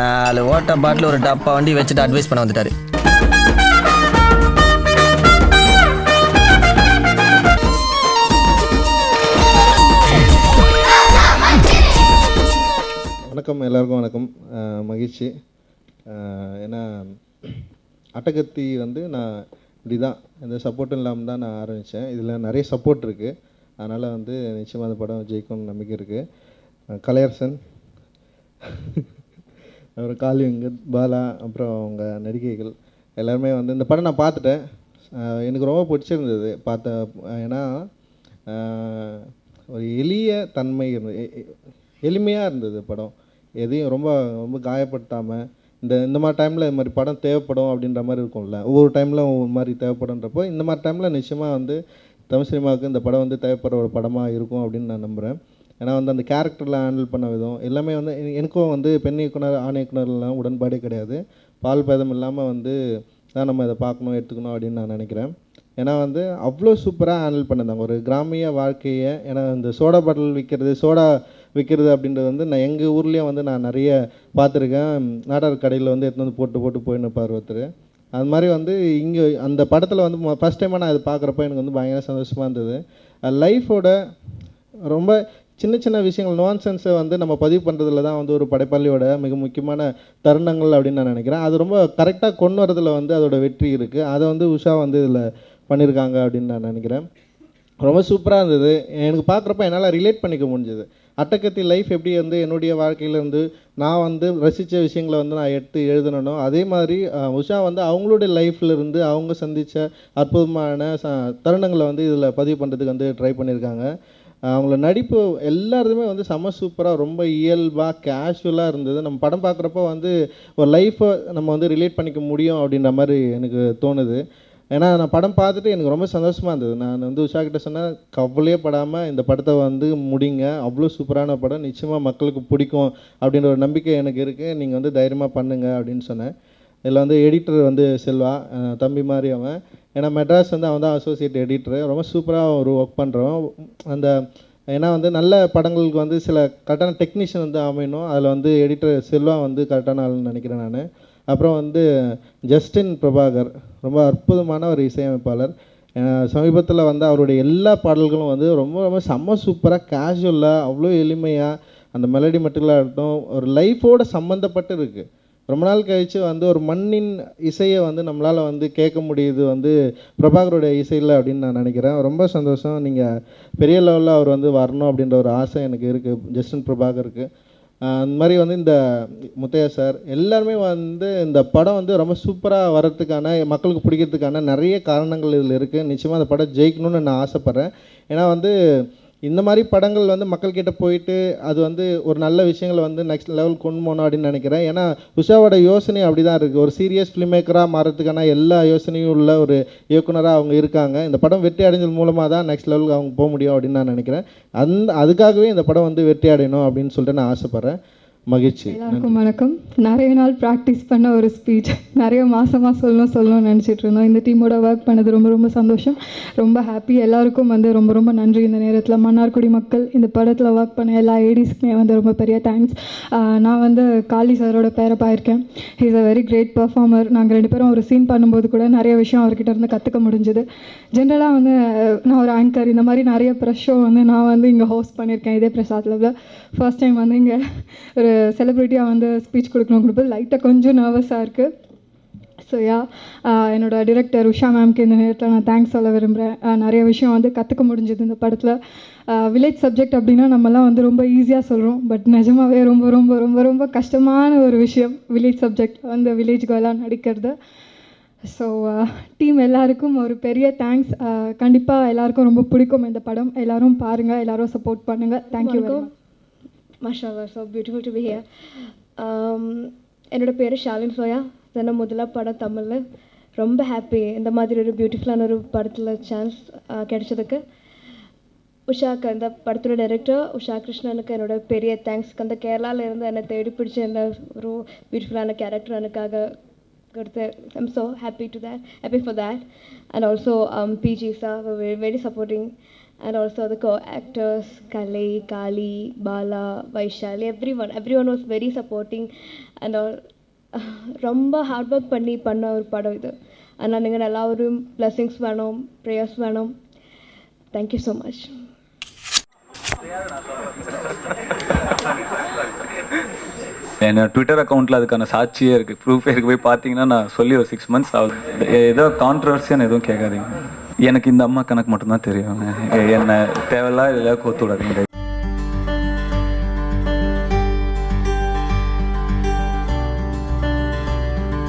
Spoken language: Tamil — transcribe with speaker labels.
Speaker 1: நாலு ஓட்ட பாட்டில் ஒரு டப்பா வண்டி வச்சுட்டு அட்வைஸ் பண்ண வந்துட்டாரு.
Speaker 2: வணக்கம் எல்லாருக்கும் வணக்கம். மகிழ்ச்சி. ஏன்னா அட்டகத்தி வந்து நான் இப்படி தான் எந்த சப்போர்ட்டும் இல்லாமல் தான் நான் ஆரம்பித்தேன் இதில் நிறைய சப்போர்ட் இருக்குது அதனால் வந்து நிச்சயமாக அந்த படம் ஜெயிக்கும்னு நம்பிக்கை இருக்குது கலையரசன். அப்புறம் காலிங்கு பாலா அப்புறம் அவங்க நடிகைகள் எல்லாருமே வந்து இந்த படம் நான் பார்த்துட்டேன். எனக்கு ரொம்ப பிடிச்சிருந்தது. பார்த்த ஏன்னா ஒரு எளிய தன்மை இருந்தது எளிமையாக இருந்தது படம். எதையும் ரொம்ப ரொம்ப காயப்படுத்தாமல் இந்த இந்த மாதிரி டைமில் இது மாதிரி படம் தேவைப்படும் அப்படின்ற மாதிரி இருக்கும்ல. ஒவ்வொரு டைமில் ஒவ்வொரு மாதிரி தேவைப்படுன்றப்போ இந்த மாதிரி டைமில் நிச்சயமாக வந்து தமிழ் சினிமாவுக்கு இந்த படம் வந்து தேவைப்படுற ஒரு படமாக இருக்கும் அப்படின்னு நான் நம்புகிறேன் ஏன்னா வந்து அந்த கேரக்டரில் ஹேண்டில் பண்ண விதம் எல்லாமே வந்து எனக்கும் வந்து பெண் இயக்குனர் ஆண் இயக்குனர்லாம் உடன்பாடே கிடையாது. பால் பேதம் இல்லாமல் வந்து தான் நம்ம இதை பார்க்கணும் எடுத்துக்கணும் அப்படின்னு நான் நினைக்கிறேன். ஏன்னா வந்து அவ்வளோ சூப்பராக ஹேண்டில் பண்ணியிருந்தாங்க. ஒரு கிராமிய வாழ்க்கையை ஏன்னா இந்த சோடா பாட்டில் விற்கிறது சோடா விற்கிறது அப்படின்றது வந்து நான் எங்கள் ஊர்லேயே வந்து நான் நிறைய பார்த்துருக்கேன். நாடார் கடையில் வந்து எடுத்து வந்து போட்டு போட்டு போயின்னு இருப்பார் ஒருத்தர். அது மாதிரி வந்து இங்கே அந்த படத்தில் வந்து ஃபஸ்ட் டைமாக நான் இது பார்க்குறப்ப எனக்கு வந்து பயங்கர சந்தோஷமாக இருந்தது. லைஃபோட ரொம்ப சின்ன சின்ன விஷயங்கள் நோன்சென்ஸை வந்து நம்ம பதிவு பண்ணுறதுல தான் வந்து ஒரு படைப்பாளியோட மிக முக்கியமான தருணங்கள் அப்படின்னு நான் நினைக்கிறேன். அது ரொம்ப கரெக்டாக கொண்டு வரதுல வந்து அதோட வெற்றி இருக்குது அதை வந்து உஷா வந்து இதில் பண்ணியிருக்காங்க அப்படின்னு நான் நினைக்கிறேன். ரொம்ப சூப்பராக இருந்தது. எனக்கு பார்க்குறப்ப என்னால் ரிலேட் பண்ணிக்க முடிஞ்சது. அட்டக்கத்தி லைஃப் எப்படி வந்து என்னுடைய வாழ்க்கையிலேருந்து நான் வந்து ரசித்த விஷயங்களை வந்து நான் எடுத்து எழுதணும் அதே மாதிரி உஷா வந்து அவங்களுடைய லைஃப்லேருந்து அவங்க சந்தித்த அற்புதமான ச தருணங்களை வந்து இதில் பதிவு பண்ணுறதுக்கு வந்து ட்ரை பண்ணியிருக்காங்க அவங்கள நடிப்பு எல்லாருமே வந்து செம சூப்பராக ரொம்ப இயல்பாக கேஷுவலாக இருந்தது. நம்ம படம் பார்க்குறப்ப வந்து ஒரு லைஃப்பை நம்ம வந்து ரிலேட் பண்ணிக்க முடியும் அப்படின்ற மாதிரி எனக்கு தோணுது. ஏன்னா நான் படம் பார்த்துட்டு எனக்கு ரொம்ப சந்தோஷமாக இருந்தது. நான் வந்து உஷா கிட்ட சொன்னேன் கவலையே படாமல் இந்த படத்தை வந்து முடிங்க. அவ்வளோ சூப்பரான படம். நிச்சயமாக மக்களுக்கு பிடிக்கும் அப்படின்ற ஒரு நம்பிக்கை எனக்கு இருக்குது நீங்கள் வந்து தைரியமாக பண்ணுங்கள் அப்படின்னு சொன்னேன். இதில் வந்து எடிட்டர் வந்து செல்வா தம்பி மாதிரி அவன். ஏன்னா மெட்ராஸ் வந்து அவன் தான் அசோசியேட் எடிட்டரு ரொம்ப சூப்பராக ஒரு ஒர்க் பண்ணுறோம் அந்த ஏன்னா வந்து நல்ல படங்களுக்கு வந்து சில கரெக்டான டெக்னீஷியன் வந்து அமையணும். அதில் வந்து எடிட்டர் செல்வா வந்து கரெக்டான ஆளுன்னு நினைக்கிறேன் நான். அப்புறம் வந்து ஜஸ்டின் பிரபாகர் ரொம்ப அற்புதமான ஒரு இசையமைப்பாளர். சமீபத்தில் வந்து அவருடைய எல்லா பாடல்களும் வந்து ரொம்ப ரொம்ப செம்ம சூப்பராக கேஷுவலாக அவ்வளோ எளிமையாக அந்த மெலடி மட்டும் இருக்கட்டும் ஒரு லைஃபோட சம்மந்தப்பட்டு இருக்குது ரொம்ப நாள் கழித்து வந்து ஒரு மண்ணின் இசையை வந்து நம்மளால் வந்து கேட்க முடியுது வந்து பிரபாகருடைய இசையில் அப்படின்னு நான் நினைக்கிறேன். ரொம்ப சந்தோஷம். நீங்கள் பெரிய லெவலில் அவர் வந்து வரணும் அப்படின்ற ஒரு ஆசை எனக்கு இருக்குது ஜஸ்டின் பிரபாகருக்கு. அந்த மாதிரி வந்து இந்த முத்தையா சார் எல்லாருமே வந்து இந்த படம் வந்து ரொம்ப சூப்பராக வர்றதுக்கான மக்களுக்கு பிடிக்கிறதுக்கான நிறைய காரணங்கள் இதில் இருக்குது நிச்சயமாக அந்த படம் ஜெயிக்கணும்னு நான் ஆசைப்பட்றேன். ஏன்னா வந்து இந்த மாதிரி படங்கள் வந்து மக்கள்கிட்ட போயிட்டு அது வந்து ஒரு நல்ல விஷயங்களை வந்து நெக்ஸ்ட் லெவல் கொண்டு போகணும் அப்படின்னு நினைக்கிறேன். ஏன்னா உஷாவோட யோசனை அப்படி தான் இருக்குது ஒரு சீரியஸ் ஃபிலிம் மேக்கராக மாறதுக்கான எல்லா யோசனையும் உள்ள ஒரு இயக்குனராக அவங்க இருக்காங்க. இந்த படம் வெற்றி அடைஞ்சது மூலமாக தான் நெக்ஸ்ட் லெவலுக்கு அவங்க போக முடியும் அப்படின்னு நான் நினைக்கிறேன். அந்த அதுக்காகவே இந்த படம் வந்து வெற்றி அடையணும் அப்படின்னு சொல்லிட்டு நான் ஆசைப்பட்றேன். மகிழ்ச்சி.
Speaker 3: எல்லாருக்கும் வணக்கம். நிறைய நாள் ப்ராக்டிஸ் பண்ண ஒரு ஸ்பீச் நிறைய மாசமா சொல்லணும் சொல்லணும்னு நினச்சிட்டு இருந்தோம். இந்த டீமோட ஒர்க் பண்ணது ரொம்ப ரொம்ப சந்தோஷம். ரொம்ப ஹாப்பி எல்லாருக்கும் வந்து ரொம்ப ரொம்ப நன்றி. இந்த நேரத்தில் மன்னார்குடி மக்கள் இந்த படத்தில் ஒர்க் பண்ண எல்லா ஏடிஸ்க்குமே வந்து ரொம்ப பெரிய தேங்க்ஸ் நான் வந்து காளி சாரோட பேரை பாயிருக்கேன். Is a very great performer நாங்கள் ரெண்டு பேரும் ஒரு சீன் பண்ணும்போது கூட நிறைய விஷயம் அவர்கிட்ட இருந்து கற்றுக்க முடிஞ்சுது. ஜென்ரலாக வந்து நான் ஒரு ஆங்கர் இந்த மாதிரி நிறைய ப்ரெஷ் ஷோ வந்து நான் வந்து இங்கே ஹோஸ்ட் பண்ணியிருக்கேன். இதே பிரசாத் லெவலில் ஃபர்ஸ்ட் டைம் வந்து இங்கே ஒரு செலிப்ரிட்டியாக வந்து ஸ்பீச் கொடுக்கணும் கொடுப்பது லைட்டாக கொஞ்சம் நர்வஸாக இருக்குது ஸோ யா என்னோட டிரெக்டர் உஷா மேம்க்கு இந்த நேரத்தில் நான் தேங்க்ஸ் சொல்ல விரும்புகிறேன் நிறைய விஷயம் வந்து கற்றுக்க முடிஞ்சது இந்த படத்தில். வில்லேஜ் சப்ஜெக்ட் அப்படின்னா நம்மலாம் வந்து ரொம்ப ஈஸியாக சொல்கிறோம் பட் நிஜமாவே ரொம்ப ரொம்ப ரொம்ப ரொம்ப கஷ்டமான ஒரு விஷயம் வில்லேஜ் சப்ஜெக்ட் வந்து வில்லேஜ் கேர்லாக நடிக்கிறது. ஸோ டீம் எல்லாருக்கும் ஒரு பெரிய தேங்க்ஸ் கண்டிப்பாக எல்லாருக்கும் ரொம்ப பிடிக்கும் இந்த படம். எல்லாரும் பாருங்கள் எல்லாரும் சப்போர்ட் பண்ணுங்கள் thank you very much
Speaker 4: masala so beautiful to be here என்னோட பேர் ஷாலின் சோயா. தென்ன முதல்ல படம் தமிழில். ரொம்ப ஹாப்பி இந்த மாதிரி ஒரு பியூட்டிஃபுல்லான ஒரு படத்தில் சான்ஸ் uh, கிடைச்சதுக்கு. உஷாக்கு அந்த படத்தோட டைரக்டர் உஷா கிருஷ்ணனுக்கு என்னோட பெரிய தேங்க்ஸ் அந்த கேரளாவில் இருந்து என்னை தேடி பிடிச்ச என்ன ஒரு பியூட்டிஃபுல்லான கேரக்டர் எனக்காக கொடுத்து I'm so happy to that happy for that and also BG sir very supporting and also the co-actors Kalei, Kali, Bala, Vaishali, everyone. Everyone was very supporting and all. ரொம்ப ஹார்ட் ஒர்க் பண்ணி பண்ண ஒரு படம் இது. ஆனால் நீங்கள் எல்லாரும் பிளஸ்ஸிங்ஸ் வேணும் ப்ரேயர்ஸ் வேணும். தேங்க்யூ ஸோ மச்
Speaker 5: என் ட்விட்டர் அக்கௌண்ட்டில் அதுக்கான சாட்சியே இருக்குது ப்ரூஃப் இருக்குது போய் பார்த்தீங்கன்னா நான் சொல்லி ஒரு சிக்ஸ் மந்த்ஸ் ஆகுது ஏதோ கான்ட்ரவர்சியான எதுவும் கேட்காதீங்க. எனக்கு இந்த அம்மா கணக்கு மட்டும்தான் தெரியும். என்ன தேவையில்லா இல்லை கோத்து விடாதீங்க.